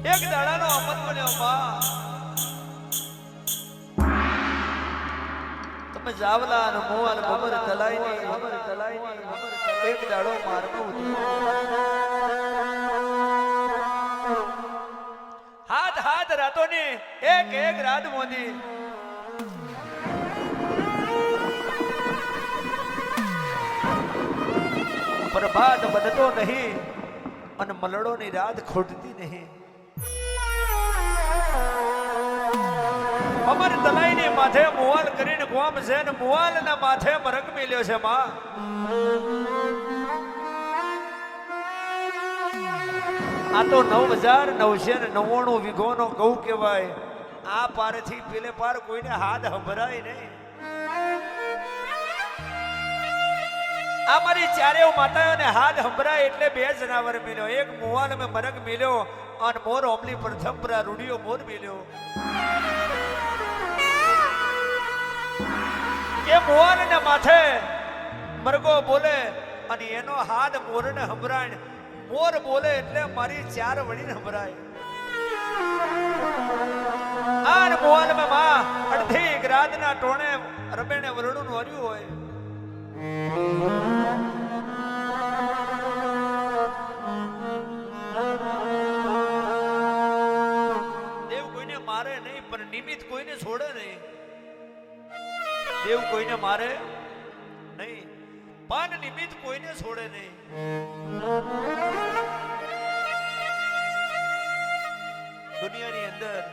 એક દાડાનો અમલ બન્યો, બા. તમે જાવલા અને મોવાલ બબર તલાઈની બબર તલાઈની એક દાડો મારનો હાથ હાથ રાતોની એક એક રાત મોદી. પ્રભાત બનતો નહીં અને મલડોની રાત ખોટતી નહીં. અમર તલાઈની માથે મુવાલ કરીને ગોમ છે ને મુવાલના માથે મરક મેલ્યો છે, માં. આ તો નવ હજાર નવસે ને નવ્વાણું વીઘોનો ઘઉં કહેવાય. આ પારથી પેલે પાર કોઈને હાથ હંભરાય નહીં. આ મારી ચારે માતાઓને હાથ હંભરાય એટલે બે જનાવર મેલ્યો. એક મુવાલ મેં મરગ મેલ્યો અને મોર ઓમલી પ્રથમ પરા રૂડિયો મોર મિલ્યો. કે માથે મરગો બોલે અને એનો હાથ મોરને હંભરાય મોર બોલે એટલે મારી ચાર વળીને હંભરાય આન મોહનમાં અડધી રાતના ટોણે રબેણે વરડું હર્યું હોય. દેવ કોઈને મારે નહીં. પાન નિમિત્ત કોઈને છોડે નહીં. દુનિયાની અંદર,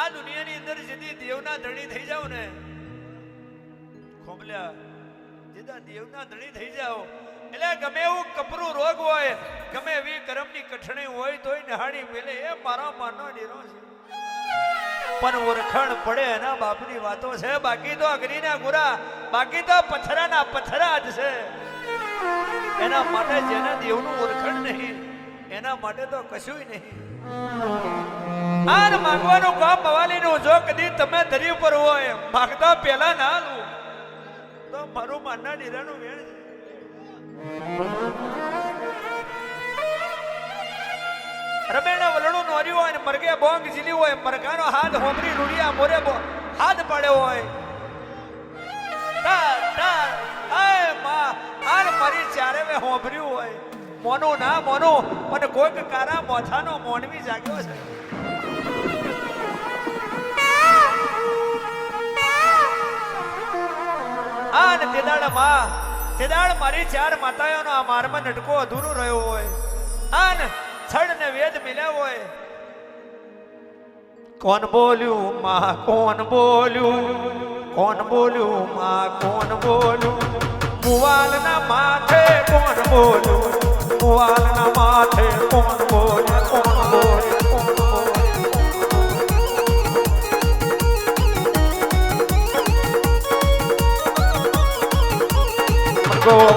આ દુનિયાની અંદર જેથી દેવના ધણી થઈ જાવ ને ખોમલ્યા જેદા દેવના ધણી થઈ જાઓ, એટલે ગમે એવું કપરું રોગ હોય, ગમે એવી કરમની કઠણી હોય, તોય નહાણી મેલે એ મારા માનો ડેરો છે. પણ ઓરખણ પડે એના બાપની વાતો છે. બાકી તો અગ્નિના ગુરા, બાકી તો પથરાના પથરા જ છે. એના માટે જેના દેવનું ઓળખણ નહીં, એના માટે તો કશું નહીં. આન માંગવાનું કામ બવાલીનું જો કદી તમે ધરી ઉપર હોય માગતા પહેલા ના લો. તો મારું માનના ડેરાનું વેણ છે. રમેણા વલણું નોર્યું હોય ને મરગે બોંગ ઝીલી હોય મરઘાનો હાથ હોમરી રૂડિયા મોરે હાથ પાડ્યો હોય. ટા, ટા, આયમાં, આન મારી ચારે હોંભર્યું હોય. મોનું ના મોનું પણ કોઈક કારા મોથાનો મોનવી જાગ્યો છે. આ ને તેદાડમાં તેદાડ મારી ચાર માતાઓનો આ મારમાં નટકો અધૂરો રહ્યો હોય. આ ને છડ ને વેદ મિલ્યા હોય. કોણ બોલ્યું, માં કોણ બોલ્યું? કોણ બોલ્યું, માં કોણ બોલ્યું? મુવાલના માથે કોણ બોલ્યું? મુવાલના માથે કોણ બોલ્યું? કોણ બોલ્યું?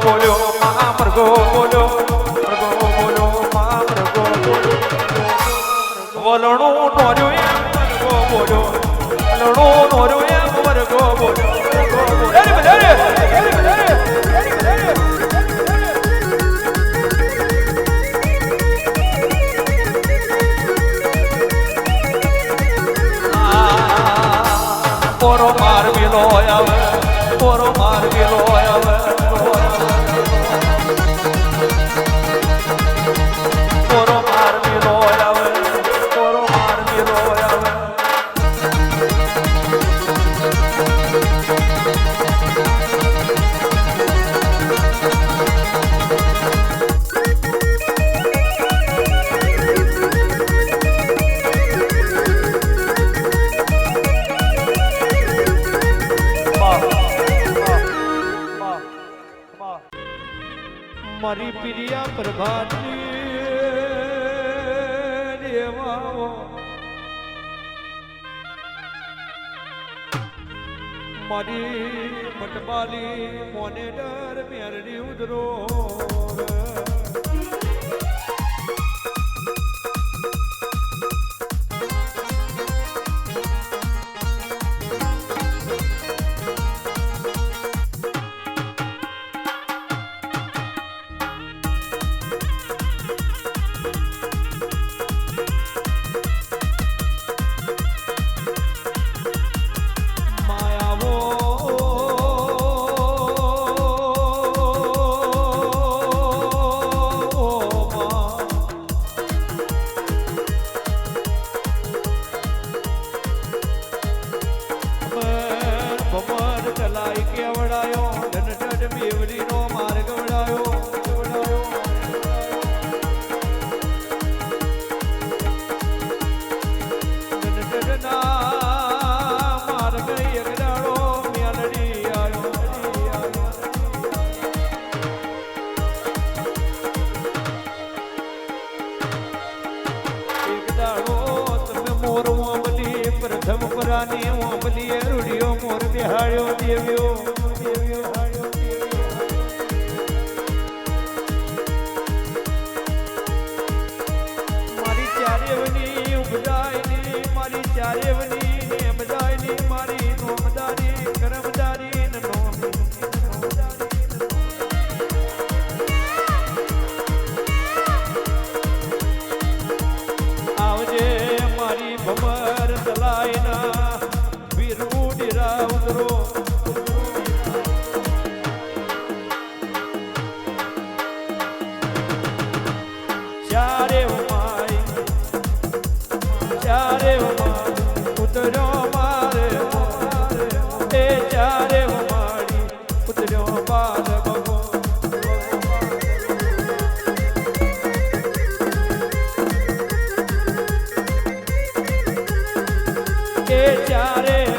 બોલ્યો? મા મરગો બોલ્યો. વલણું નોર્યું એમ. બોલ્યો વલણું પ્રભાતની દેવાઓ મારી મટબાલી મોને ડર મેરડી ઉધરો મોરાની ઓંબલીએ રૂડિયો મોર બિહાડ્યો દેવ્યો. મારી ચારેવની ઉપજાયની મારી ચારેવની ને બજાયની મારી એ ચારે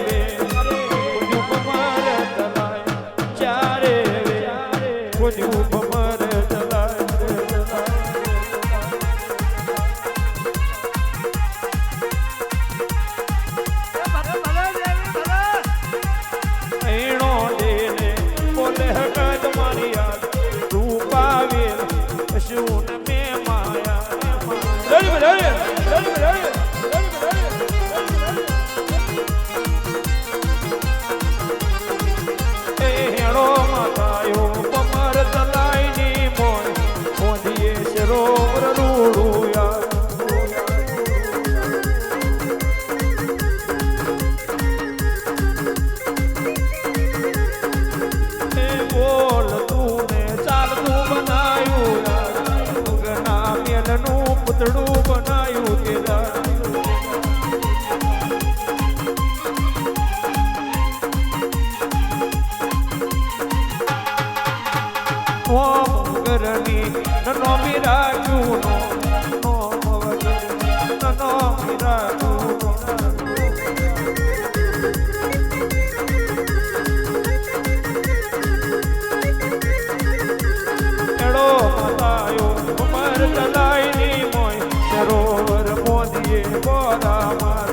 તલાઈની મોય સરોવર મોદીએ બોરા માર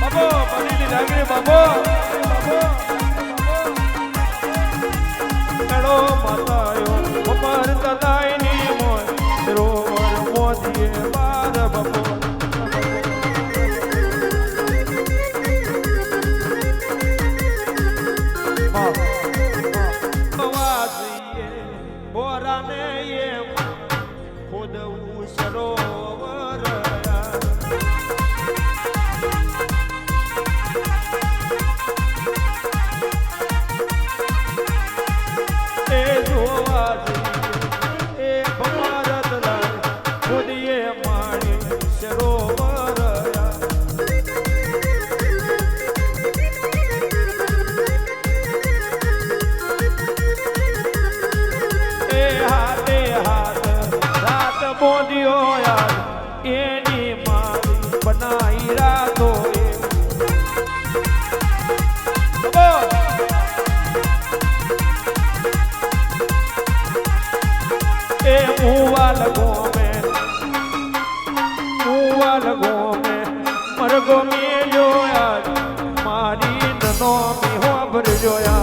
બાબો બનીની લાગણી બાબો બાબો. રાત યાર, એની મારી બનાવી રાતો એ. મુવાલ ગોમે મુવાલ ગોમે મરગો મેલ્યો જોયા મારી નનો મી હોબર જોયા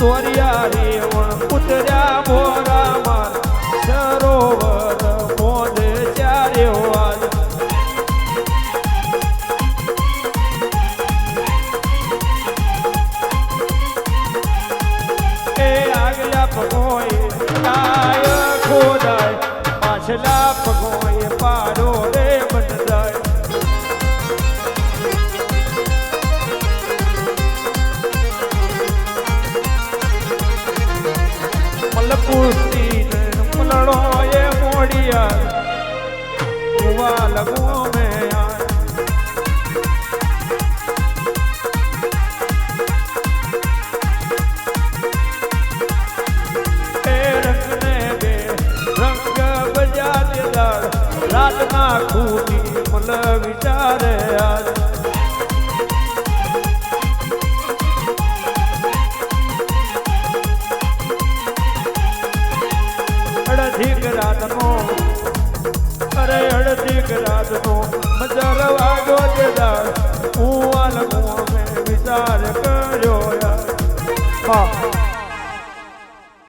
તોરિયા રેવણ ઉતર્યા મોરા માર સરોવર મોદ ચારે વાજ એ પગોએ પાડો રે બંધાય મલકુસ્તી ને મલડો એ મોડિયા કુવા લગો મે. માં ખૂટી મલ વિચારે આજ.